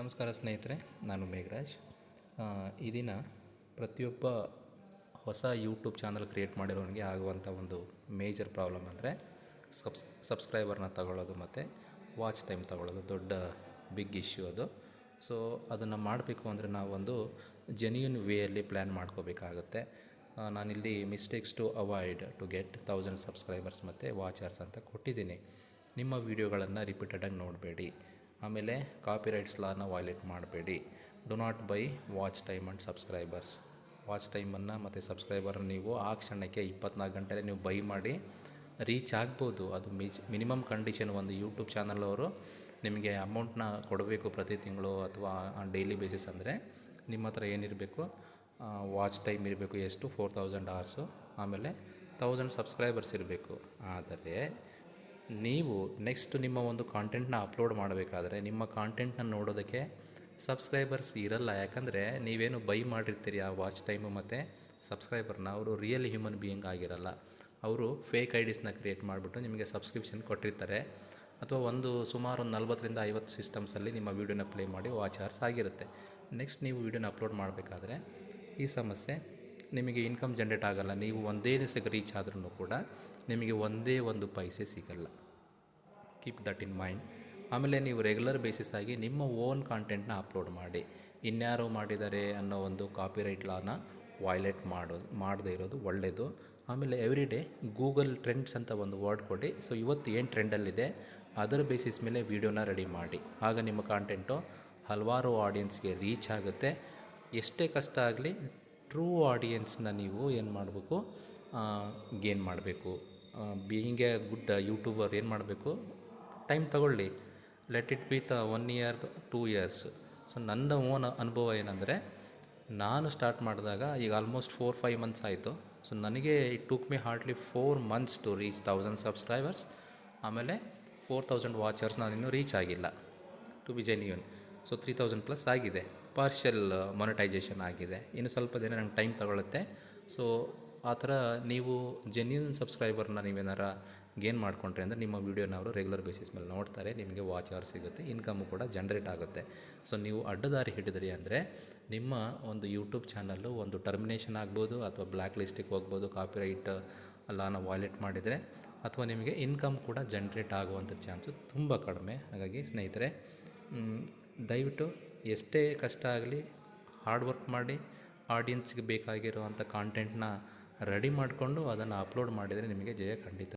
ನಮಸ್ಕಾರ ಸ್ನೇಹಿತರೆ, ನಾನು ಮೇಘರಾಜ್. ಈ ದಿನ ಪ್ರತಿಯೊಬ್ಬ ಹೊಸ ಯೂಟ್ಯೂಬ್ ಚಾನಲ್ ಕ್ರಿಯೇಟ್ ಮಾಡಿರೋನಿಗೆ ಆಗುವಂಥ ಒಂದು ಮೇಜರ್ ಪ್ರಾಬ್ಲಮ್ ಅಂದರೆ ಸಬ್ಸ್, ಸಬ್ಸ್ಕ್ರೈಬರ್ನ ತಗೊಳ್ಳೋದು ಮತ್ತು ವಾಚ್ ಟೈಮ್ ತಗೊಳ್ಳೋದು ದೊಡ್ಡ ಬಿಗ್ ಇಶ್ಯೂ ಅದು. ಸೊ, ಅದನ್ನು ಮಾಡಬೇಕು ಅಂದರೆ ನಾವೊಂದು ಜೆನ್ಯೂನ್ ವೇಯಲ್ಲಿ ಪ್ಲ್ಯಾನ್ ಮಾಡ್ಕೋಬೇಕಾಗತ್ತೆ. ನಾನಿಲ್ಲಿ mistakes to avoid to get thousand subscribers ಮತ್ತು ವಾಚರ್ಸ್ ಅಂತ ಕೊಟ್ಟಿದ್ದೀನಿ. ನಿಮ್ಮ ವೀಡಿಯೋಗಳನ್ನು ರಿಪೀಟೆಡಾಗಿ ನೋಡಬೇಡಿ. ಆಮೇಲೆ ಕಾಪಿರೈಟ್ಸ್ ಲಾನ ವೈಲೇಟ್ ಮಾಡಬೇಡಿ. Do not buy watch time and subscribers watch ಟೈಮನ್ನು ಮತ್ತು ಸಬ್ಸ್ಕ್ರೈಬರ್ ನೀವು ಆ ಕ್ಷಣಕ್ಕೆ ಇಪ್ಪತ್ನಾಲ್ಕು ಗಂಟೆಯಲ್ಲಿ ನೀವು ಬೈ ಮಾಡಿ ರೀಚ್ ಆಗ್ಬೋದು. ಅದು ಮಿಜ್ ಮಿನಿಮಮ್ ಕಂಡೀಷನ್ ಒಂದು ಯೂಟ್ಯೂಬ್ ಚಾನಲವರು ನಿಮಗೆ ಅಮೌಂಟ್ನ ಕೊಡಬೇಕು ಪ್ರತಿ ತಿಂಗಳು ಅಥವಾ ಡೈಲಿ ಬೇಸಿಸ್ ಅಂದರೆ. ನಿಮ್ಮ ಹತ್ರ ಏನಿರಬೇಕು? ವಾಚ್ ಟೈಮ್ ಇರಬೇಕು. ಎಷ್ಟು? ಫೋರ್ ತೌಸಂಡ್ ಅವರ್ಸು ಆಮೇಲೆ ತೌಸಂಡ್ ಸಬ್ಸ್ಕ್ರೈಬರ್ಸ್ ಇರಬೇಕು. ಆದರೆ ನೀವು ನೆಕ್ಸ್ಟ್ ನಿಮ್ಮ ಒಂದು ಕಾಂಟೆಂಟ್ನ ಅಪ್ಲೋಡ್ ಮಾಡಬೇಕಾದ್ರೆ, ನಿಮ್ಮ ಕಾಂಟೆಂಟ್ನ ನೋಡೋದಕ್ಕೆ ಸಬ್ಸ್ಕ್ರೈಬರ್ಸ್ ಇರಲ್ಲ. ಯಾಕಂದರೆ ನೀವೇನು ಬೈ ಮಾಡಿರ್ತೀರಿ ಆ ವಾಚ್ ಟೈಮು ಮತ್ತು ಸಬ್ಸ್ಕ್ರೈಬರ್ನ ಅವರು ರಿಯಲ್ ಹ್ಯೂಮನ್ ಬೀಯಿಂಗ್ ಆಗಿರಲ್ಲ. ಅವರು ಫೇಕ್ ಐ ಡಿಸ್ನ ಕ್ರಿಯೇಟ್ ಮಾಡಿಬಿಟ್ಟು ನಿಮಗೆ ಸಬ್ಸ್ಕ್ರಿಪ್ಷನ್ ಕೊಟ್ಟಿರ್ತಾರೆ. ಅಥವಾ ಒಂದು ಸುಮಾರು ಒಂದು ನಲ್ವತ್ತರಿಂದ ಐವತ್ತು ಸಿಸ್ಟಮ್ಸಲ್ಲಿ ನಿಮ್ಮ ವೀಡಿಯೋನ ಪ್ಲೇ ಮಾಡಿ ವಾಚ್ ಅವರ್ಸ್ ಆಗಿರುತ್ತೆ. ನೆಕ್ಸ್ಟ್ ನೀವು ವೀಡಿಯೋನ ಅಪ್ಲೋಡ್ ಮಾಡಬೇಕಾದ್ರೆ ಈ ಸಮಸ್ಯೆ ನಿಮಗೆ ಇನ್ಕಮ್ ಜನ್ರೇಟ್ ಆಗಲ್ಲ, ನೀವು ಒಂದೇ ದಿವಸಕ್ಕೆ ರೀಚ್ ಆದ್ರೂ ಕೂಡ ನಿಮಗೆ ಒಂದೇ ಒಂದು ಪೈಸೆ ಸಿಗಲ್ಲ. ಕೀಪ್ ದಟ್ ಇನ್ ಮೈಂಡ್ ಆಮೇಲೆ ನೀವು ರೆಗ್ಯುಲರ್ ಬೇಸಿಸ್ ಆಗಿ ನಿಮ್ಮ ಓನ್ ಕಾಂಟೆಂಟ್ನ ಅಪ್ಲೋಡ್ ಮಾಡಿ. ಇನ್ಯಾರೋ ಮಾಡಿದ್ದಾರೆ ಅನ್ನೋ ಒಂದು ಕಾಪಿರೈಟ್ ಲಾನ ವಾಯ್ಲೆಟ್ ಮಾಡೋದು ಮಾಡದೇ ಇರೋದು ಒಳ್ಳೆಯದು ಆಮೇಲೆ ಎವ್ರಿ ಡೇ ಗೂಗಲ್ ಟ್ರೆಂಡ್ಸ್ ಅಂತ ಒಂದು ವರ್ಡ್ ಕೊಡಿ. ಸೊ ಇವತ್ತು ಏನು ಟ್ರೆಂಡಲ್ಲಿದೆ ಅದರ ಬೇಸಿಸ್ ಮೇಲೆ ವೀಡಿಯೋನ ರೆಡಿ ಮಾಡಿ. ಆಗ ನಿಮ್ಮ ಕಾಂಟೆಂಟು ಹಲವಾರು ಆಡಿಯನ್ಸ್ಗೆ ರೀಚ್ ಆಗುತ್ತೆ. ಎಷ್ಟೇ ಕಷ್ಟ ಆಗಲಿ ಟ್ರೂ ಆಡಿಯನ್ಸ್ನ ನೀವು ಏನು ಮಾಡಬೇಕು? ಗೇನ್ ಮಾಡಬೇಕು. ಬೀಯಿಂಗ್ ಎ ಗುಡ್ ಯೂಟ್ಯೂಬರ್ ಏನು ಮಾಡಬೇಕು? ಟೈಮ್ ತಗೊಳ್ಳಿ. Let it with one year two years so ನನ್ನ ಓನ್ ಅನುಭವ ಏನಂದರೆ, ನಾನು ಸ್ಟಾರ್ಟ್ ಮಾಡಿದಾಗ ಈಗ ಆಲ್ಮೋಸ್ಟ್ ಫೋರ್ ಫೈವ್ ಮಂತ್ಸ್ ಆಯಿತು. ಸೊ ನನಗೆ it took me hardly four months to reach thousand subscribers ಆಮೇಲೆ ಫೋರ್ ತೌಸಂಡ್ ವಾಚರ್ಸ್ ನಾನು ಇನ್ನೂ ರೀಚ್ ಆಗಿಲ್ಲ. To be genuine so three thousand plus ಆಗಿದೆ. ಪಾರ್ಷಿಯಲ್ ಮೊನಟೈಸೇಷನ್ ಆಗಿದೆ. ಇನ್ನು ಸ್ವಲ್ಪ ದಿನ ನಂಗೆ ಟೈಮ್ ತಗೊಳುತ್ತೆ. ಸೊ ಆ ಥರ ನೀವು ಜೆನ್ಯೂನ್ ಸಬ್ಸ್ಕ್ರೈಬರ್ನ ನೀವೇನಾರ ಗೇನ್ ಮಾಡಿಕೊಂಡ್ರೆ ಅಂದರೆ ನಿಮ್ಮ ವೀಡಿಯೋನ ಅವರು ರೆಗ್ಯುಲರ್ ಬೇಸಿಸ್ ಮೇಲೆ ನೋಡ್ತಾರೆ, ನಿಮಗೆ ವಾಚ್ ಅವರ್ ಸಿಗುತ್ತೆ ಇನ್ಕಮು ಕೂಡ ಜನ್ರೇಟ್ ಆಗುತ್ತೆ. ಸೊ ನೀವು ಅಡ್ಡದಾರಿ ಹಿಡಿದ್ರಿ ಅಂದರೆ ನಿಮ್ಮ ಒಂದು ಯೂಟ್ಯೂಬ್ ಚಾನಲ್ಲು ಒಂದು ಟರ್ಮಿನೇಷನ್ ಆಗ್ಬೋದು, ಅಥವಾ ಬ್ಲ್ಯಾಕ್ ಲಿಸ್ಟಿಗೆ ಹೋಗ್ಬೋದು ಕಾಪಿರೈಟ್ ಲಾನ ವಾಲೆಟ್ ಮಾಡಿದರೆ ಅಥವಾ ನಿಮಗೆ ಇನ್ಕಮ್ ಕೂಡ ಜನ್ರೇಟ್ ಆಗುವಂಥ ಚಾನ್ಸು ತುಂಬ ಕಡಿಮೆ. ಹಾಗಾಗಿ ಸ್ನೇಹಿತರೆ ದಯವಿಟ್ಟು ಎಷ್ಟೇ ಕಷ್ಟ ಆಗಲಿ ಹಾರ್ಡ್ ವರ್ಕ್ ಮಾಡಿ ಆಡಿಯನ್ಸ್ಗೆ ಬೇಕಾಗಿರುವಂಥ ಕಾಂಟೆಂಟ್ನ ರೆಡಿ ಮಾಡಿಕೊಂಡು ಅದನ್ನು ಅಪ್ಲೋಡ್ ಮಾಡಿದರೆ ನಿಮಗೆ ಜಯ ಖಂಡಿತ.